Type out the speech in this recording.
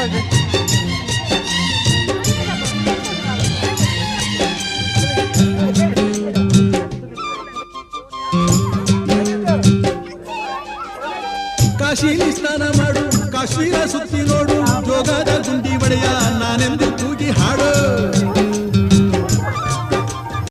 ಹೌದು ಕಾಶಿಲಿ ಸ್ನಾನ ಮಾಡು ಕಾಶ್ಮೀರ ಸುತ್ತಿ ನೋಡು ಜೋಗದ